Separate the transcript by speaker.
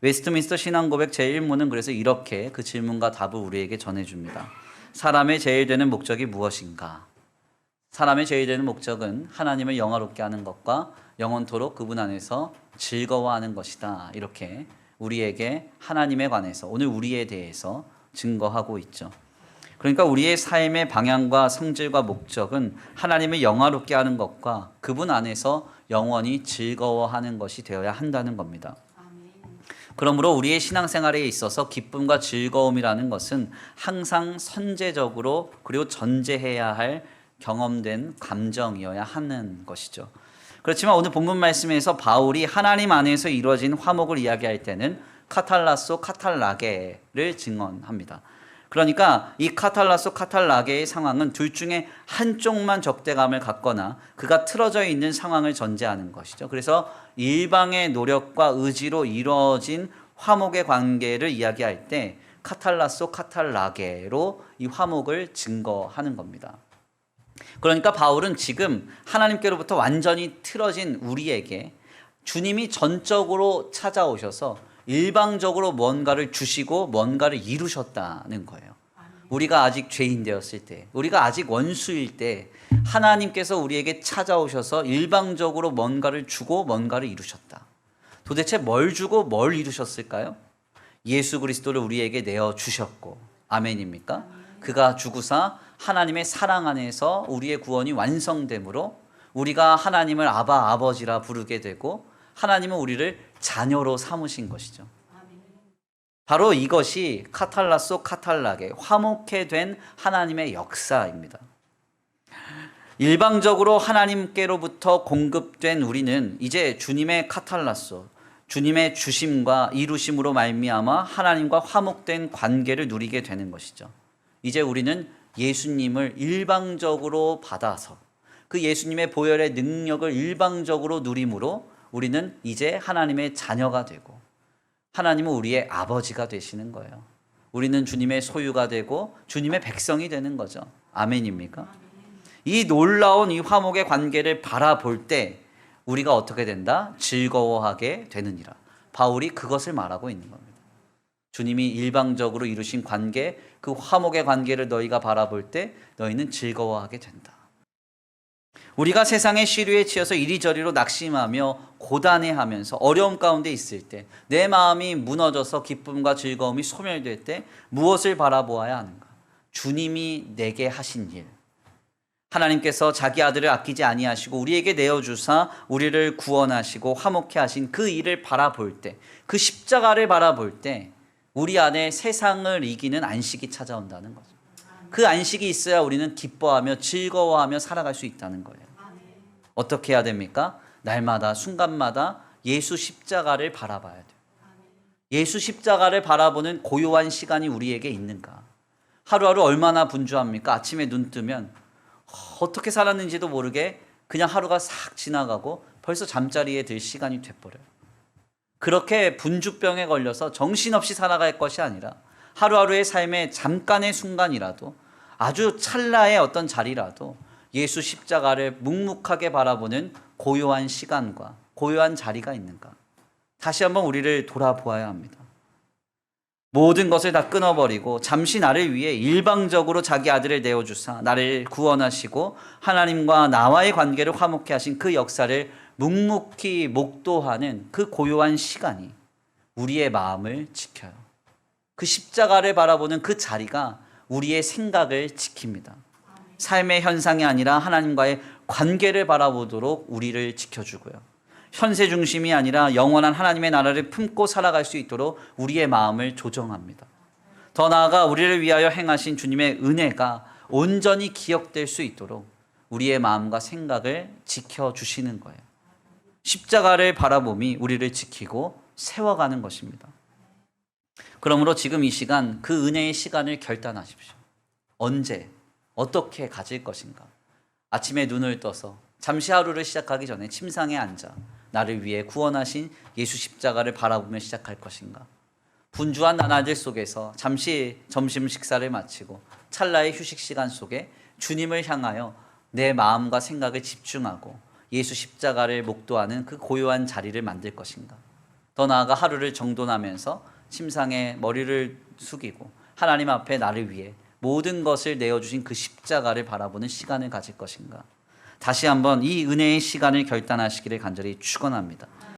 Speaker 1: 웨스트민스터 신앙고백 제1문은 그래서 이렇게 그 질문과 답을 우리에게 전해줍니다. 사람의 제일 되는 목적이 무엇인가? 사람의 제일 되는 목적은 하나님을 영화롭게 하는 것과 영원토록 그분 안에서 즐거워하는 것이다. 이렇게 우리에게 하나님에 관해서 오늘 우리에 대해서 증거하고 있죠. 그러니까 우리의 삶의 방향과 성질과 목적은 하나님을 영화롭게 하는 것과 그분 안에서 영원히 즐거워하는 것이 되어야 한다는 겁니다. 그러므로 우리의 신앙생활에 있어서 기쁨과 즐거움이라는 것은 항상 선제적으로 그리고 전제해야 할 경험된 감정이어야 하는 것이죠. 그렇지만 오늘 본문 말씀에서 바울이 하나님 안에서 이루어진 화목을 이야기할 때는 카탈라소 카탈라게를 증언합니다. 그러니까 이 카탈라소 카탈라게의 상황은 둘 중에 한쪽만 적대감을 갖거나 그가 틀어져 있는 상황을 전제하는 것이죠. 그래서 일방의 노력과 의지로 이루어진 화목의 관계를 이야기할 때 카탈라소 카탈라게로 이 화목을 증거하는 겁니다. 그러니까 바울은 지금 하나님께로부터 완전히 틀어진 우리에게 주님이 전적으로 찾아오셔서 일방적으로 뭔가를 주시고 뭔가를 이루셨다는 거예요. 우리가 아직 죄인 되었을 때, 우리가 아직 원수일 때 하나님께서 우리에게 찾아오셔서 일방적으로 뭔가를 주고 뭔가를 이루셨다. 도대체 뭘 주고 뭘 이루셨을까요? 예수 그리스도를 우리에게 내어 주셨고 아멘입니까? 그가 주구사 하나님의 사랑 안에서 우리의 구원이 완성되므로 우리가 하나님을 아바 아버지라 부르게 되고 하나님은 우리를 자녀로 삼으신 것이죠. 바로 이것이 카탈라소 카탈라게 화목해 된 하나님의 역사입니다. 일방적으로 하나님께로부터 공급된 우리는 이제 주님의 카탈라소 주님의 주심과 이루심으로 말미암아 하나님과 화목된 관계를 누리게 되는 것이죠. 이제 우리는 예수님을 일방적으로 받아서 그 예수님의 보혈의 능력을 일방적으로 누림으로 우리는 이제 하나님의 자녀가 되고 하나님은 우리의 아버지가 되시는 거예요. 우리는 주님의 소유가 되고 주님의 백성이 되는 거죠. 아멘입니까? 이 놀라운 이 화목의 관계를 바라볼 때 우리가 어떻게 된다? 즐거워하게 되느니라. 바울이 그것을 말하고 있는 겁니다. 주님이 일방적으로 이루신 관계, 그 화목의 관계를 너희가 바라볼 때 너희는 즐거워하게 된다. 우리가 세상의 시류에 치여서 이리저리로 낙심하며 고단해하면서 어려움 가운데 있을 때 내 마음이 무너져서 기쁨과 즐거움이 소멸될 때 무엇을 바라보아야 하는가? 주님이 내게 하신 일. 하나님께서 자기 아들을 아끼지 아니하시고 우리에게 내어 주사 우리를 구원하시고 화목케 하신 그 일을 바라볼 때 그 십자가를 바라볼 때 우리 안에 세상을 이기는 안식이 찾아온다는 거죠. 그 안식이 있어야 우리는 기뻐하며 즐거워하며 살아갈 수 있다는 거예요. 어떻게 해야 됩니까? 날마다 순간마다 예수 십자가를 바라봐야 돼요. 예수 십자가를 바라보는 고요한 시간이 우리에게 있는가? 하루하루 얼마나 분주합니까? 아침에 눈 뜨면 어떻게 살았는지도 모르게 그냥 하루가 싹 지나가고 벌써 잠자리에 들 시간이 돼버려요. 그렇게 분주병에 걸려서 정신없이 살아갈 것이 아니라 하루하루의 삶의 잠깐의 순간이라도 아주 찰나의 어떤 자리라도 예수 십자가를 묵묵하게 바라보는 고요한 시간과 고요한 자리가 있는가. 다시 한번 우리를 돌아보아야 합니다. 모든 것을 다 끊어버리고 잠시 나를 위해 일방적으로 자기 아들을 내어주사 나를 구원하시고 하나님과 나와의 관계를 화목케 하신 그 역사를 묵묵히 목도하는 그 고요한 시간이 우리의 마음을 지켜요. 그 십자가를 바라보는 그 자리가 우리의 생각을 지킵니다. 삶의 현상이 아니라 하나님과의 관계를 바라보도록 우리를 지켜주고요. 현세 중심이 아니라 영원한 하나님의 나라를 품고 살아갈 수 있도록 우리의 마음을 조정합니다. 더 나아가 우리를 위하여 행하신 주님의 은혜가 온전히 기억될 수 있도록 우리의 마음과 생각을 지켜주시는 거예요. 십자가를 바라봄이 우리를 지키고 세워가는 것입니다. 그러므로 지금 이 시간 그 은혜의 시간을 결단하십시오. 언제 어떻게 가질 것인가? 아침에 눈을 떠서 잠시 하루를 시작하기 전에 침상에 앉아 나를 위해 구원하신 예수 십자가를 바라보며 시작할 것인가? 분주한 나날들 속에서 잠시 점심 식사를 마치고 찰나의 휴식 시간 속에 주님을 향하여 내 마음과 생각을 집중하고 예수 십자가를 목도하는 그 고요한 자리를 만들 것인가? 더 나아가 하루를 정돈하면서 침상에 머리를 숙이고 하나님 앞에 나를 위해 모든 것을 내어주신 그 십자가를 바라보는 시간을 가질 것인가? 다시 한번 이 은혜의 시간을 결단하시기를 간절히 축원합니다.